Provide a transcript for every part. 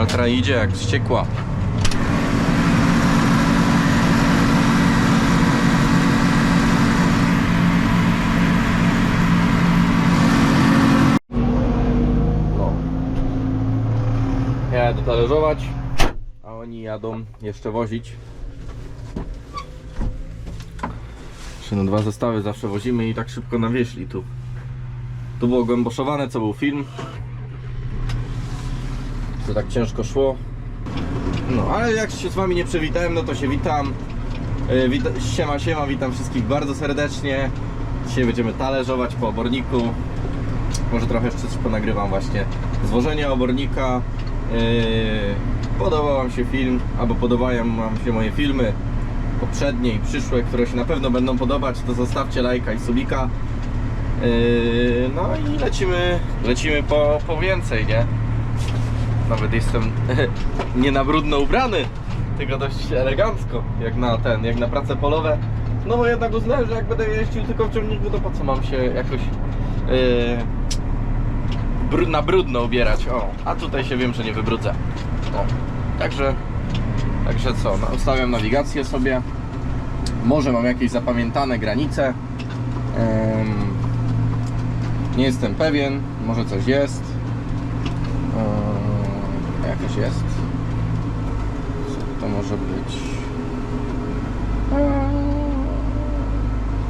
Altra idzie jak wściekła. No. Ja jadę talerzować, a oni jadą jeszcze wozić. Jeszcze no dwa zestawy zawsze wozimy i tak szybko nawieźli tu. Tu było głęboszowane, co był film. To tak ciężko szło. No, ale jak się z wami nie przywitałem, no to się witam. Yy, siema, siema, witam wszystkich bardzo serdecznie. Dzisiaj będziemy talerzować po oborniku. Może trochę jeszcze coś ponagrywam właśnie. Zwożenie obornika. Yy, podobał wam się film, albo podobają wam się moje filmy poprzednie i przyszłe, które się na pewno będą podobać, to zostawcie lajka i subika. Yy, no i lecimy, lecimy po, po więcej, nie? Nawet jestem nie na brudno ubrany, tylko dość elegancko, jak na ten, jak na prace polowe. No bo jednak uznałem, że jak będę jeździł tylko w ciągniku, to po co mam się jakoś yy, na brudno ubierać? O, a tutaj się wiem, że nie wybrudzę. O, także, także co, no, ustawiam nawigację sobie. Może mam jakieś zapamiętane granice. Em, nie jestem pewien, może coś jest. Jakaś jest. Co to może być?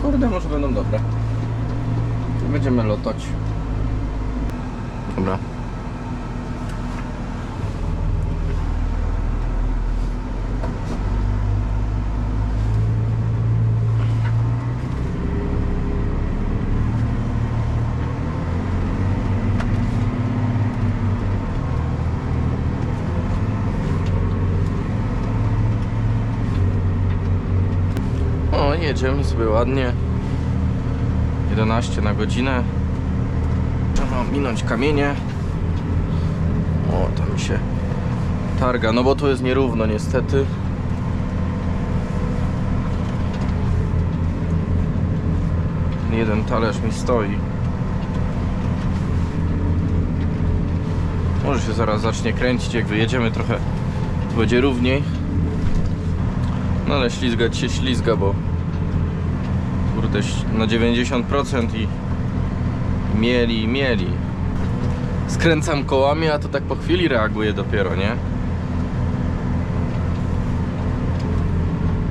Kurde, może będą dobre. Będziemy lotać. Dobra. Jedziemy sobie ładnie. 11 na godzinę. Trzeba minąć kamienie. O, tam się targa, no bo tu jest nierówno niestety. Jeden talerz mi stoi. Może się zaraz zacznie kręcić, jak wyjedziemy trochę będzie równiej. No ale ślizgać się ślizga, bo kurde na 90% i mieli, mieli. Skręcam kołami, a to tak po chwili reaguje dopiero, nie?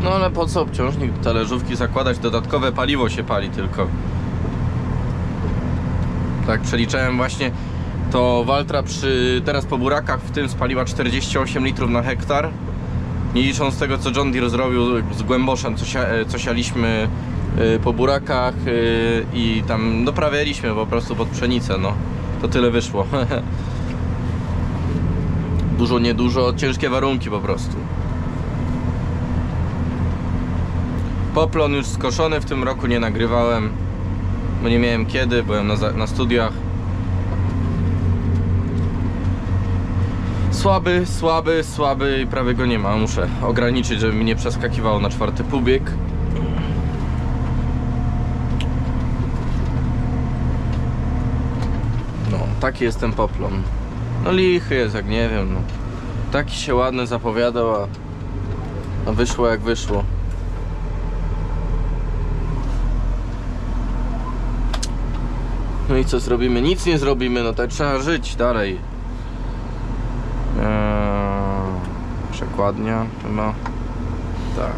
No ale po co obciążnik do talerzówki zakładać? Dodatkowe paliwo się pali tylko. Tak, przeliczałem właśnie to Waltra przy, teraz po burakach w tym spaliła 48 litrów na hektar. Nie licząc tego, co John Deere zrobił z głęboszem, co, sia, co sialiśmy po burakach y, i tam doprawialiśmy po prostu pod pszenicę, no. To tyle wyszło. Dużo, niedużo, ciężkie warunki po prostu. Poplon już skoszony, w tym roku nie nagrywałem, bo nie miałem kiedy, byłem na, na studiach. Słaby, słaby, słaby i prawie go nie ma. Muszę ograniczyć, żeby mi nie przeskakiwało na czwarty półbieg. Taki jest ten poplon. No lichy jest, jak nie wiem, no. Taki się ładny zapowiadał, a, a wyszło jak wyszło. No i co zrobimy? Nic nie zrobimy, no tak trzeba żyć dalej. Eee, przekładnia chyba. Tak.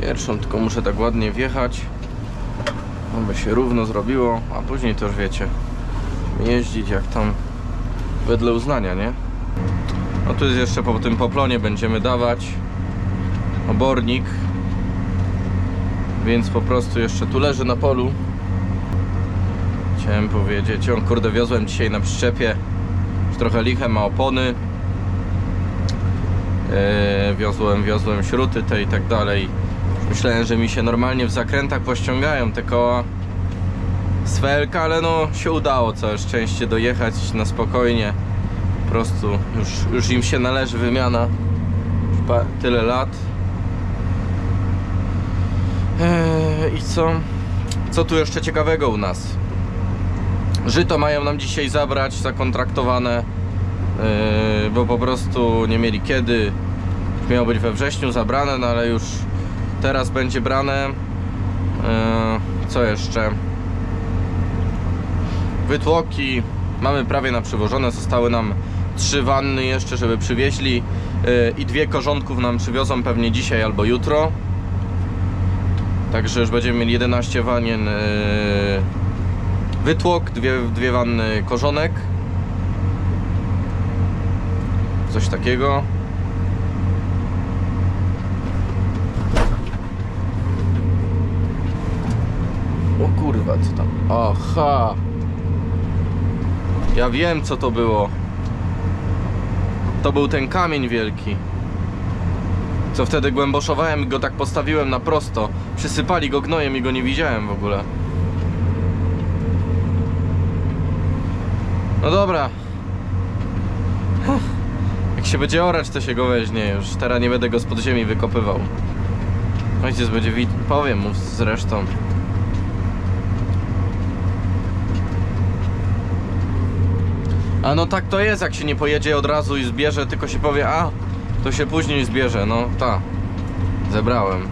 Pierwszą tylko muszę tak ładnie wjechać, aby się równo zrobiło, a później już wiecie, jeździć jak tam wedle uznania, nie? No tu jest jeszcze po tym poplonie będziemy dawać obornik, więc po prostu jeszcze tu leży na polu. Chciałem powiedzieć, on kurde wiozłem dzisiaj na przyczepie, już trochę liche ma opony. Yy, wiozłem, wiozłem śruty te i tak dalej. Myślałem, że mi się normalnie w zakrętach pościągają te koła z ale no się udało całe szczęście dojechać na spokojnie. Po prostu już, już im się należy wymiana. Tyle lat. Eee, I co? Co tu jeszcze ciekawego u nas? Żyto mają nam dzisiaj zabrać, zakontraktowane, yy, bo po prostu nie mieli kiedy. Miało być we wrześniu zabrane, no ale już teraz będzie brane. Yy, co jeszcze? Wytłoki mamy prawie na przywożone. Zostały nam trzy wanny jeszcze, żeby przywieźli. Yy, I dwie korzonków nam przywiozą pewnie dzisiaj albo jutro. Także już będziemy mieli 11 wanien yy, wytłok, dwie, dwie wanny korzonek. Coś takiego. O kurwa, co tam? Aha. Ja wiem co to było. To był ten kamień wielki. Co wtedy głęboszowałem go tak postawiłem na prosto. Przysypali go gnojem i go nie widziałem w ogóle. No dobra. Jak się będzie orać, to się go weźmie już. Teraz nie będę go spod ziemi wykopywał. Ojciec będzie. Powiem mu zresztą. A no tak to jest, jak się nie pojedzie od razu i zbierze, tylko się powie, a to się później zbierze. No ta. Zebrałem.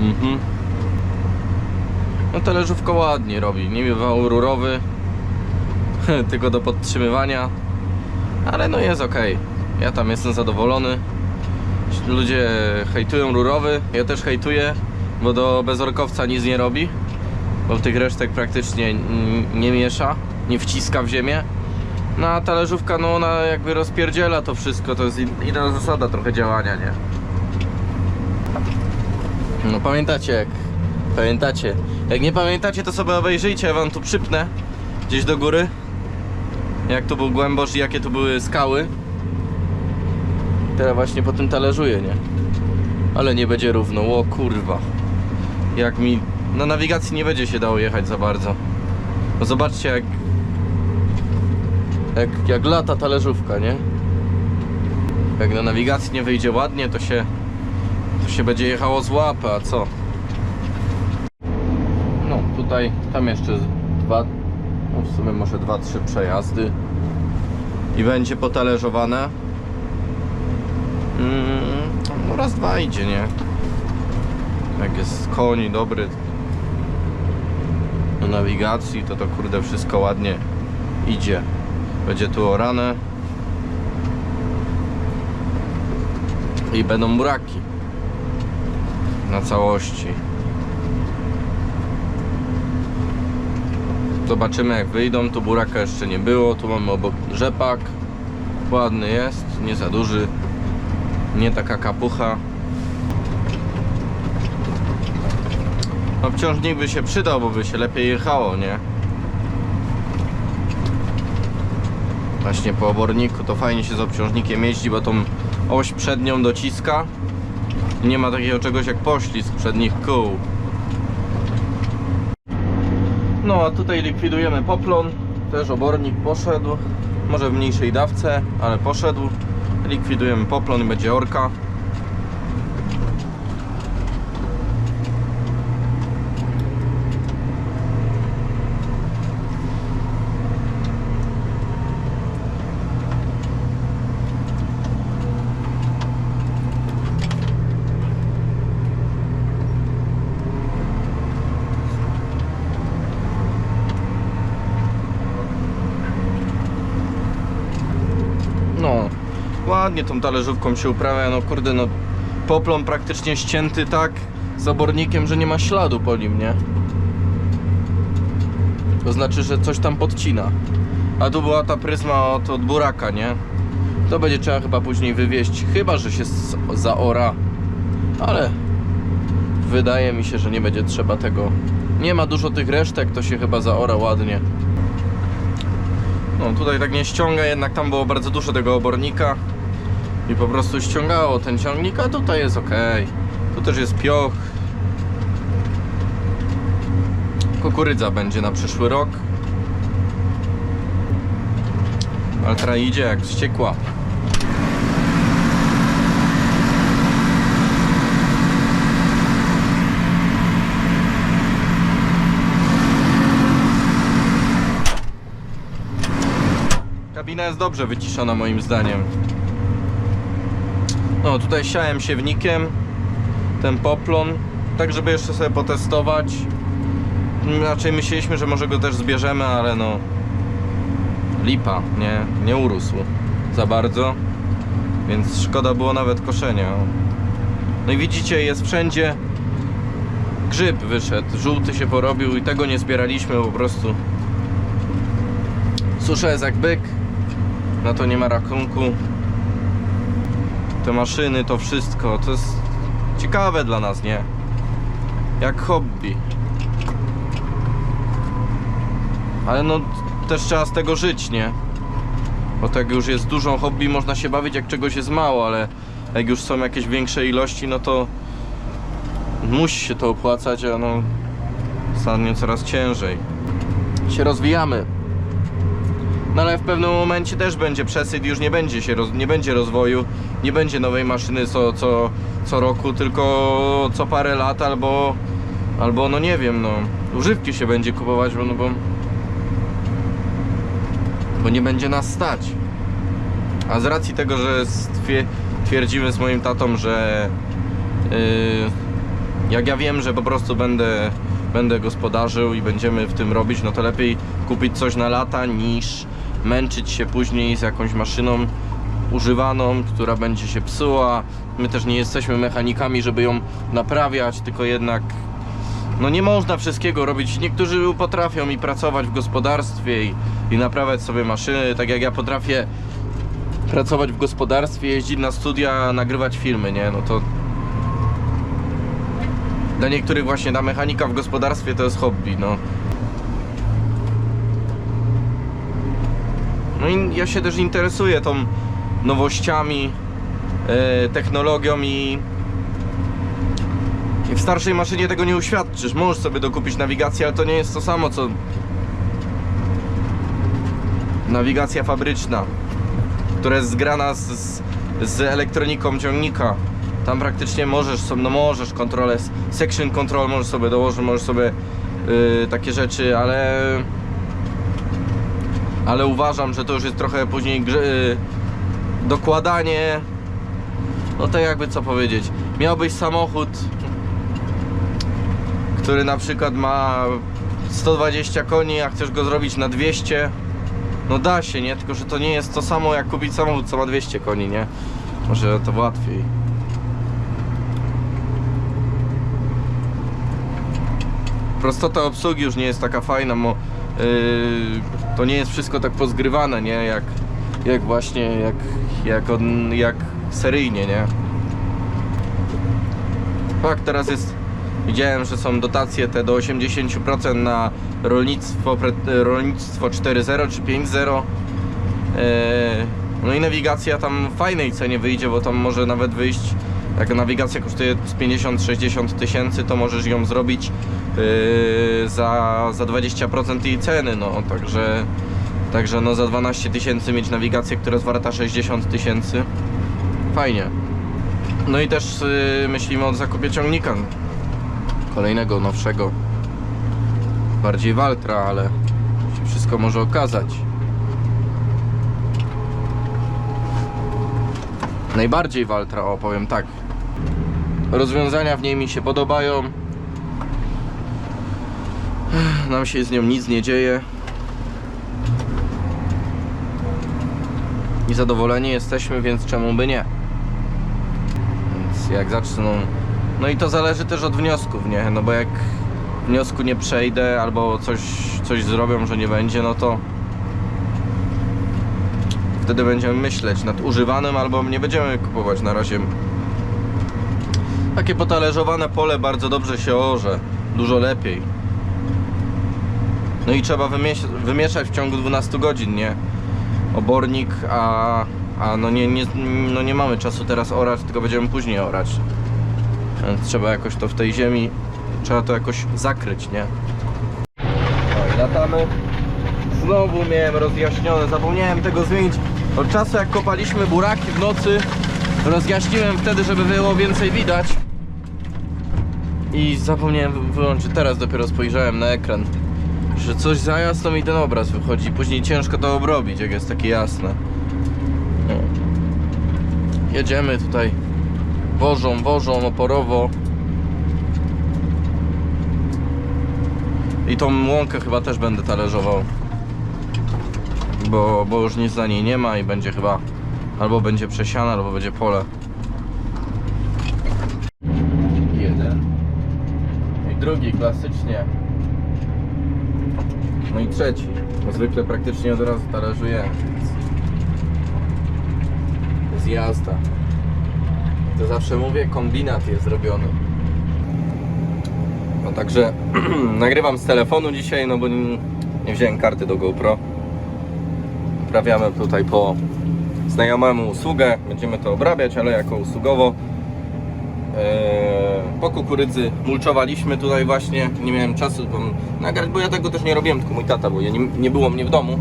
Mhm. No talerzówko ładnie robi. Nie wał rurowy. tylko do podtrzymywania. Ale no jest ok. Ja tam jestem zadowolony. Ludzie hejtują rurowy. Ja też hejtuję, bo do bezorkowca nic nie robi. Bo tych resztek praktycznie nie miesza, nie wciska w ziemię. No a talerzówka, no ona jakby rozpierdziela to wszystko. To jest in- inna zasada trochę działania, nie? No pamiętacie jak... Pamiętacie? Jak nie pamiętacie, to sobie obejrzyjcie, ja wam tu przypnę. Gdzieś do góry jak tu był głębosz i jakie tu były skały. Teraz właśnie po tym talerzuję, nie? Ale nie będzie równo, o kurwa. Jak mi na nawigacji nie będzie się dało jechać za bardzo. No zobaczcie jak jak, jak lata talerzówka, nie? Jak na nawigacji nie wyjdzie ładnie, to się to się będzie jechało z łapy, a co? No, tutaj, tam jeszcze dwa, no w sumie może dwa, trzy przejazdy i będzie potalerzowane. Mm, no raz, dwa idzie, nie? Jak jest koń dobry do nawigacji, to to kurde wszystko ładnie idzie. Będzie tu orane i będą buraki na całości. Zobaczymy jak wyjdą. Tu buraka jeszcze nie było. Tu mamy obok rzepak. Ładny jest, nie za duży. Nie taka kapucha. Obciążnik by się przydał, bo by się lepiej jechało, nie? Właśnie po oborniku to fajnie się z obciążnikiem jeździ, bo tą oś przednią dociska. I nie ma takiego czegoś jak poślizg przednich kół. No a tutaj likwidujemy poplon. Też obornik poszedł. Może w mniejszej dawce, ale poszedł. Likwidujemy poplon i będzie orka. No, ładnie tą talerzówką się uprawia. No kurde, no poplon praktycznie ścięty tak z obornikiem, że nie ma śladu po nim, nie? To znaczy, że coś tam podcina. A tu była ta pryzma od, od buraka, nie? To będzie trzeba chyba później wywieźć, chyba że się zaora. Ale wydaje mi się, że nie będzie trzeba tego. Nie ma dużo tych resztek, to się chyba zaora ładnie. No tutaj tak nie ściąga, jednak tam było bardzo dużo tego obornika i po prostu ściągało ten ciągnik, a tutaj jest ok. Tu też jest pioch. Kukurydza będzie na przyszły rok. Altra idzie jak wściekła. Kabina jest dobrze wyciszona moim zdaniem. No tutaj siałem siewnikiem ten poplon, tak żeby jeszcze sobie potestować. Raczej myśleliśmy, że może go też zbierzemy, ale no lipa, nie, nie urósł za bardzo, więc szkoda było nawet koszenia. No i widzicie, jest wszędzie grzyb wyszedł, żółty się porobił i tego nie zbieraliśmy po prostu. Susza jest jak byk, na to nie ma rachunku. Te maszyny, to wszystko, to jest ciekawe dla nas, nie? Jak hobby. Ale no też trzeba z tego żyć, nie? Bo tak już jest dużą hobby, można się bawić jak czegoś jest mało, ale jak już są jakieś większe ilości, no to musi się to opłacać, a no stanie coraz ciężej. Się rozwijamy. No ale w pewnym momencie też będzie przesyt, już nie będzie się roz, nie będzie rozwoju, nie będzie nowej maszyny co, co, co roku, tylko co parę lat albo albo no nie wiem, no używki się będzie kupować, bo no bo bo nie będzie nas stać. A z racji tego, że twierdzimy z moim tatą, że yy, jak ja wiem, że po prostu będę, będę gospodarzył i będziemy w tym robić, no to lepiej kupić coś na lata niż męczyć się później z jakąś maszyną używaną, która będzie się psuła. My też nie jesteśmy mechanikami, żeby ją naprawiać, tylko jednak no nie można wszystkiego robić. Niektórzy potrafią i pracować w gospodarstwie i, i naprawiać sobie maszyny, tak jak ja potrafię pracować w gospodarstwie, jeździć na studia, nagrywać filmy, nie? No to dla niektórych właśnie ta mechanika w gospodarstwie to jest hobby, no. No i ja się też interesuję tą nowościami, e, technologią i w starszej maszynie tego nie uświadczysz. Możesz sobie dokupić nawigację, ale to nie jest to samo co nawigacja fabryczna, która jest zgrana z, z, z elektroniką ciągnika. Tam praktycznie możesz sobie, no możesz kontrolę, section control możesz sobie dołożyć, możesz sobie yy, takie rzeczy, ale ale uważam, że to już jest trochę później grze, yy, dokładanie no to jakby co powiedzieć miałbyś samochód który na przykład ma 120 koni, a chcesz go zrobić na 200 no da się, nie? Tylko, że to nie jest to samo jak kupić samochód, co ma 200 koni, nie? Może to łatwiej. Prostota obsługi już nie jest taka fajna, bo yy, to nie jest wszystko tak pozgrywane, nie? Jak, jak właśnie, jak, jak, on, jak seryjnie, nie? Tak, teraz jest Widziałem, że są dotacje te do 80% na rolnictwo, rolnictwo 4.0 czy 5.0. Eee, No i nawigacja tam w fajnej cenie wyjdzie, bo tam może nawet wyjść, jak nawigacja kosztuje z 50-60 tysięcy, to możesz ją zrobić yy, za, za 20% jej ceny, no także, także no za 12 tysięcy mieć nawigację, która jest warta 60 tysięcy. Fajnie. No i też yy, myślimy o zakupie ciągnika kolejnego, nowszego bardziej Waltra, ale się wszystko może okazać najbardziej Waltra, o powiem tak. Rozwiązania w niej mi się podobają. Nam się z nią nic nie dzieje. I zadowoleni jesteśmy, więc czemu by nie? Więc jak zaczną no i to zależy też od wniosków, nie? No bo jak wniosku nie przejdę albo coś, coś zrobią, że nie będzie, no to wtedy będziemy myśleć nad używanym albo nie będziemy kupować na razie. Takie potalerzowane pole bardzo dobrze się orze, dużo lepiej. No i trzeba wymiesz- wymieszać w ciągu 12 godzin, nie? Obornik, a, a no, nie, nie, no nie mamy czasu teraz orać, tylko będziemy później orać. Więc trzeba jakoś to w tej ziemi, trzeba to jakoś zakryć, nie? No i latamy. Znowu miałem rozjaśnione, zapomniałem tego zmienić. Od czasu jak kopaliśmy buraki w nocy, rozjaśniłem wtedy, żeby było więcej widać. I zapomniałem wyłączyć, teraz dopiero spojrzałem na ekran. że coś za jasno mi ten obraz wychodzi. Później ciężko to obrobić, jak jest takie jasne. No. Jedziemy tutaj wożą, wożą oporowo. I tą łąkę chyba też będę talerzował. Bo, bo już nic za niej nie ma i będzie chyba albo będzie przesiana, albo będzie pole. Jeden. I drugi klasycznie. No i trzeci. Bo zwykle praktycznie od razu talerzuję. Z jazda. To zawsze mówię, kombinat jest zrobiony. No także nagrywam z telefonu dzisiaj, no bo nie, nie wziąłem karty do GoPro. Uprawiamy tutaj po znajomemu usługę. Będziemy to obrabiać, ale jako usługowo. Eee, po kukurydzy mulczowaliśmy tutaj właśnie. Nie miałem czasu nagrać, bo ja tego też nie robiłem, tylko mój tata, bo ja nie, nie było mnie w domu.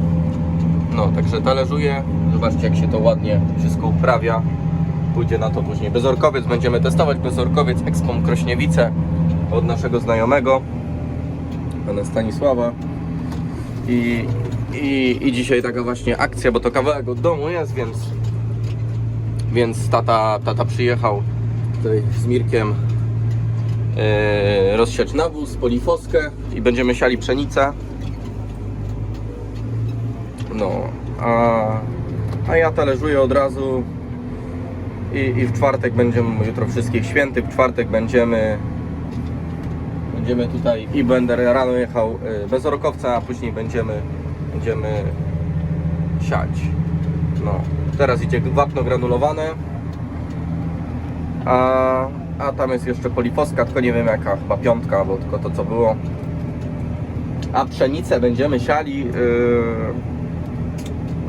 No, także talerzuję. Zobaczcie, jak się to ładnie wszystko uprawia. Pójdzie na to później bezorkowiec. Będziemy testować bezorkowiec Expom Krośniewice od naszego znajomego, pana Stanisława. I, i, I dzisiaj taka właśnie akcja, bo to kawałek od domu jest, więc, więc tata, tata przyjechał tutaj z Mirkiem yy, rozsiać nawóz, polifoskę i będziemy siali pszenicę. No, a, a ja talerzuję od razu i, i w czwartek będziemy, jutro wszystkich świętych, w czwartek będziemy będziemy tutaj i będę rano jechał y, bez orkowca, a później będziemy będziemy siać. No, teraz idzie wapno granulowane, a, a tam jest jeszcze polifoska, tylko nie wiem jaka, chyba piątka, bo tylko to co było. A pszenicę będziemy siali, yy,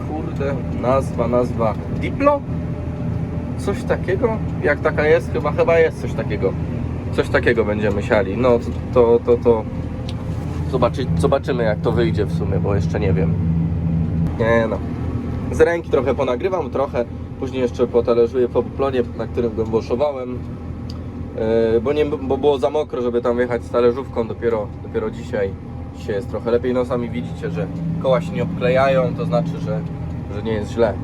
kurde, nazwa, nazwa, Diplo? Coś takiego? Jak taka jest? Chyba, chyba jest coś takiego. Coś takiego będziemy siali. No to, to, to, to zobaczy, zobaczymy jak to wyjdzie w sumie, bo jeszcze nie wiem. Nie no. Z ręki trochę ponagrywam, trochę. Później jeszcze potalerzuję po plonie, na którym go woszowałem. Yy, bo, nie, bo było za mokro, żeby tam jechać z talerzówką dopiero, dopiero dzisiaj. Dzisiaj jest trochę lepiej. No sami widzicie, że koła się nie obklejają, to znaczy, że, że nie jest źle.